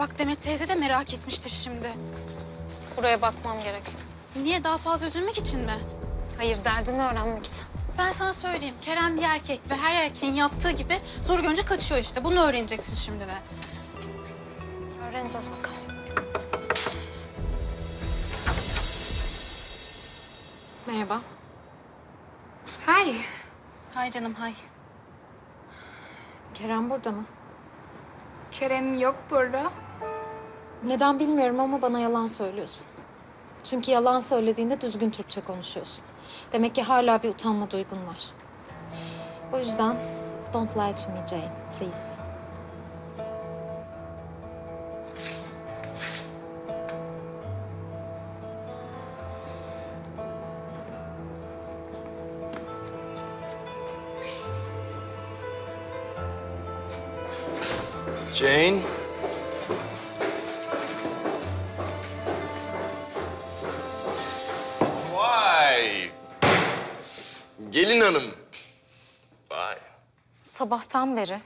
Bak Demet teyze de merak etmiştir şimdi. Buraya bakmam gerek. Niye daha fazla üzülmek için mi? Hayır derdini öğrenmek için. Ben sana söyleyeyim. Kerem bir erkek ve her erkeğin yaptığı gibi zor görünce kaçıyor işte. Bunu öğreneceksin şimdi de. Öğreneceğiz bakalım. Merhaba. Hi. Hay canım hay. Kerem burada mı? Kerem yok burada. Neden bilmiyorum ama bana yalan söylüyorsun. Çünkü yalan söylediğinde düzgün Türkçe konuşuyorsun. Demek ki hala bir utanma duygun var. O yüzden don't lie to me Jane, please. Jane. Hanım. Vay. Sabahtan beri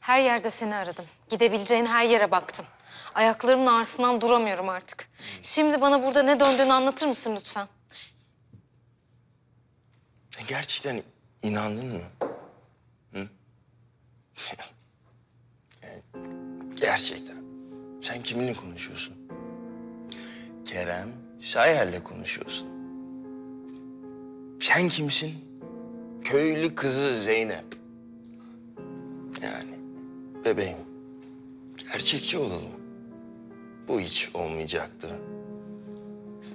her yerde seni aradım. Gidebileceğin her yere baktım. Ayaklarımın ağrısından duramıyorum artık. Şimdi bana burada ne döndüğünü anlatır mısın lütfen? Sen gerçekten inandın mı? Hı? Yani gerçekten. Sen kiminle konuşuyorsun? Kerem Şayer'le konuşuyorsun. Sen kimsin? Köylü kızı Zeynep. Yani bebeğim. Gerçekçi olalım. Bu hiç olmayacaktı.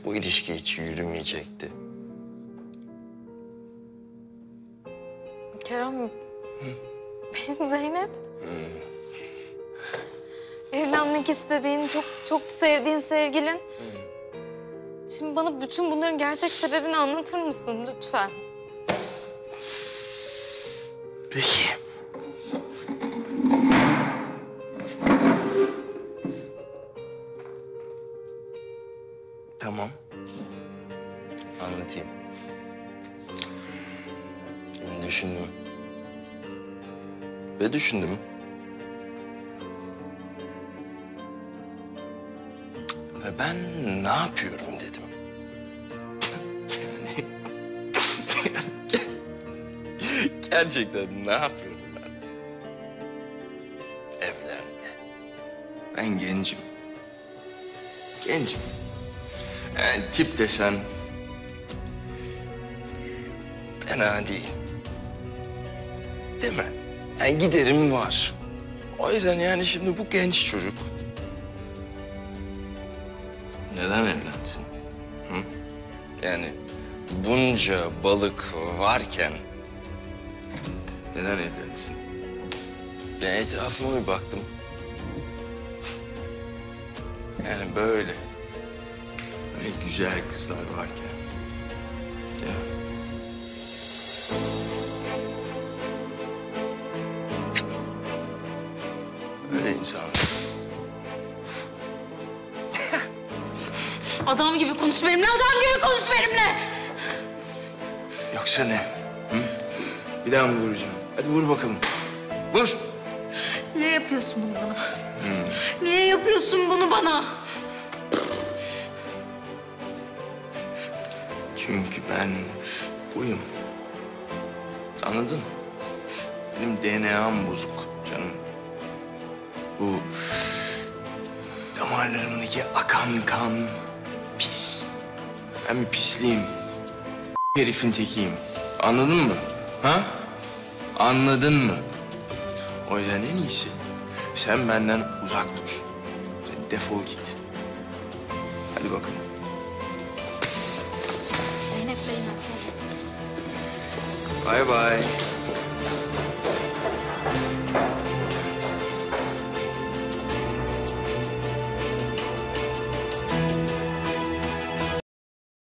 Bu ilişki hiç yürümeyecekti. Kerem, benim Zeynep. Evlenmek istediğin, çok çok sevdiğin sevgilin. Şimdi bana bütün bunların gerçek sebebini anlatır mısın lütfen? Peki. Tamam. Anlatayım. Şimdi düşündüm. Ve düşündüm. Ve ben ne yapıyorum Gerçekten ne yapıyorum ben? Evlenme. Ben gencim. Gencim. Yani tip desen... Fena değil. Değil mi? Yani giderim var. O yüzden yani şimdi bu genç çocuk... Neden evlensin? Hı? Yani bunca balık varken neden evlensin? Ben etrafıma bir baktım. Yani böyle. Öyle güzel kızlar varken. Ya. Öyle insan. Adam gibi konuş benimle, adam gibi konuş benimle! Yoksa ne? Hı? Bir daha mı vuracağım? Hadi vur bakalım. Vur. Niye yapıyorsun bunu bana? Niye yapıyorsun bunu bana? Çünkü ben buyum. Anladın? Benim DNA'm bozuk canım. Bu damarlarımdaki akan kan pis. Ben bir pisliyim. Herifin tekiyim. Anladın mı? Ha? Anladın mı? O yüzden en iyisi sen benden uzak dur. Sen defol git. Hadi bakalım. Zeynep Zeynep. Bye bye.